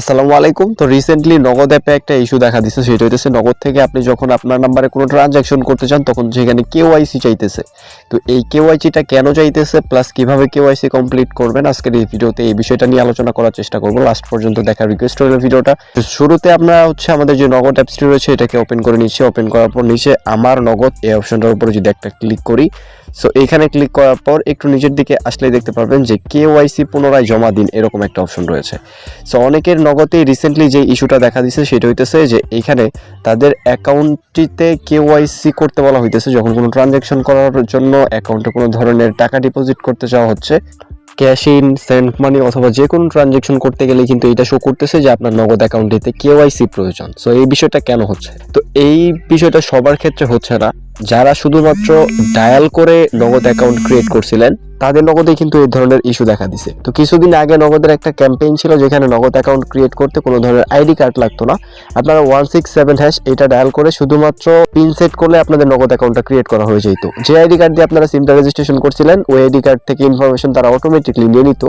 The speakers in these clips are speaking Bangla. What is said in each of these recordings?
আসসালামু আলাইকুম। তো রিসেন্টলি নগদ অ্যাপে একটা ইস্যু দেখা দিচ্ছে সেটা হইতেছে নগদ থেকে আপনি যখন আপনার নাম্বারে কোনো ট্রানজ্যাকশন করতে চান, তখন সেখানে কেওয়াইসি চাইতেছে। তো এই কেওয়াইসিটা কেন চাইতেছে প্লাস কীভাবে কেওয়াইসি কমপ্লিট করবেন, আজকের এই ভিডিওতে এই বিষয়টা নিয়ে আলোচনা করার চেষ্টা করব। লাস্ট পর্যন্ত দেখার রিকোয়েস্ট রইল ভিডিওটা। শুরুতে আমরা হচ্ছে আমাদের যে নগদ অ্যাপসটি রয়েছে, এটাকে ওপেন করে নিচ্ছি। ওপেন করার পর নিচে আমার নগদ, এই অপশনটার উপরে যদি একটা ক্লিক করি সো এখানে ক্লিক করার পর একটু নিচের দিকে আসলে দেখতে পারবেন যে কেওয়াইসি পুনরায় জমা দিন এরকম একটা অপশন রয়েছে। সো অনেকের নগদে রিসেন্টলি যে ইস্যুটা দেখা দিচ্ছে সেটা হইতেছে যে এখানে তাদের অ্যাকাউন্টটিতে কেওয়াইসি করতে বলা হইতেছে। যখন কোনো ট্রানজ্যাকশন করার জন্য অ্যাকাউন্টে কোনো ধরনের টাকা ডিপোজিট করতে চাওয়া হচ্ছে ক্যাশ ইন, সেন্ড মানি অথবা যে কোনো ট্রানজ্যাকশন করতে গেলে কিন্তু এটা শো করতেছে যে আপনার নগদ অ্যাকাউন্টটিতে কেওয়াইসি প্রয়োজন। সো এই বিষয়টা কেন হচ্ছে? তো এই বিষয়টা সবার ক্ষেত্রে হচ্ছে না। যারা শুধুমাত্র ডায়াল করে নগদ অ্যাকাউন্ট ক্রিয়েট করছিলেন তাদের নগদে কিন্তু এই ধরনের ইস্যু দেখা দিছে। তো কিছুদিন আগে নগদের একটা ক্যাম্পেইন ছিল যেখানে নগদ অ্যাকাউন্ট ক্রিয়েট করতে কোনো ধরনের আইডি কার্ড লাগতো না। আপনারা ওয়ান সিক্স সেভেন হ্যাশ এটা ডায়াল করে শুধুমাত্র পিন সেট করলে আপনাদের নগদ অ্যাকাউন্টটা ক্রিয়েট করা হয়ে যেত। যে আইডি কার্ড দিয়ে আপনারা সিমটা রেজিস্ট্রেশন করছিলেন, ওই আইডি কার্ড থেকে ইনফরমেশন তারা অটোমেটিকলি নিয়ে নিত।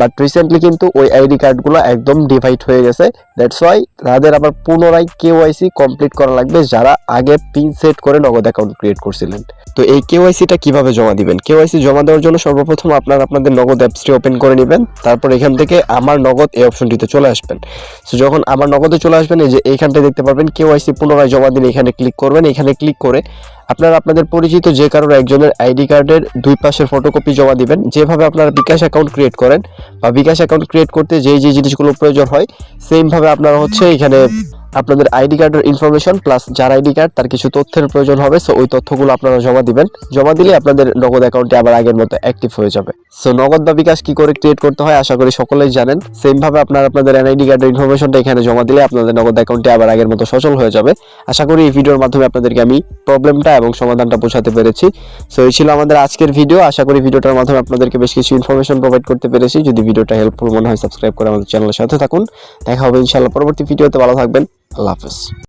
বাট রিসেন্টলি কিন্তু ওই আইডি কার্ডগুলো একদম ডিভাইড হয়ে গেছে। দ্যাটস ওয়াই তাদের আবার পুনরায় কেওয়াইসি কমপ্লিট করা লাগবে যারা আগে পিন সেট করে নগদ অ্যাকাউন্ট ক্রিয়েট করছিলেন। তো এই কেওয়াইসিটা কীভাবে জমা দিবেন? কেওয়াইসি জমা দেওয়ার জন্য সর্বপ্রথম আপনার আপনাদের নগদ অ্যাপসটি ওপেন করে নেবেন, তারপর এখান থেকে আমার নগদ এই অপশনটিতে চলে আসবেন। সো যখন আমার নগদে চলে আসবেন, এই যে এইখানটা দেখতে পারবেন, কেওয়াইসি পুনরায় জমা দিন এখানে ক্লিক করবেন। এখানে ক্লিক করে আপনারা আপনাদের পরিচিত যে কারোর একজনের আইডি কার্ডের দুই পাশের ফটোকপি জমা দিবেন। যেভাবে আপনারা বিকাশ অ্যাকাউন্ট ক্রিয়েট করেন বা বিকাশ অ্যাকাউন্ট ক্রিয়েট করতে যেই যে জিনিসগুলো প্রয়োজন হয়, সেমভাবে আপনারা হচ্ছে এখানে আপনাদের আইডি কার্ডের ইনফরমেশন প্লাস যার আইডি কার্ড, তার কিছু তথ্যের প্রয়োজন হবে সো ওই তথ্যগুলো আপনারা জমা দিবেন। জমা দিলে আপনাদের নগদ অ্যাকাউন্টে আবার আগের মতো অ্যাক্টিভ হয়ে যাবে। সো নগদ বা বিকাশ কি করে ক্রিয়েট করতে হয়, আশা করি সকলেই জানেন। সেম ভাবে আপনারা আপনাদের এনআইডি কার্ডের ইনফরমেশনটা এখানে জমা দিলে আপনাদের নগদ অ্যাকাউন্টে আবার আগের মতো সচল হয়ে যাবে। আশা করি এই ভিডিওর মাধ্যমে আপনাদেরকে আমি প্রবলেমটা এবং সমাধানটা বোঝাতে পেরেছি। সো এই ছিল আমাদের আজকের ভিডিও আশা করি ভিডিওটার মাধ্যমে আপনাদেরকে বেশ কিছু ইনফরমেশন প্রোভাইড করতে পেরেছি। যদি ভিডিওটা হেল্পফুল মনে হয় সাবস্ক্রাইব করে আমাদের চ্যানেলের সাথে থাকুন। দেখা হবে ইনশাআল্লাহ পরবর্তী ভিডিওতে ভালো থাকবেন। আল্লাহ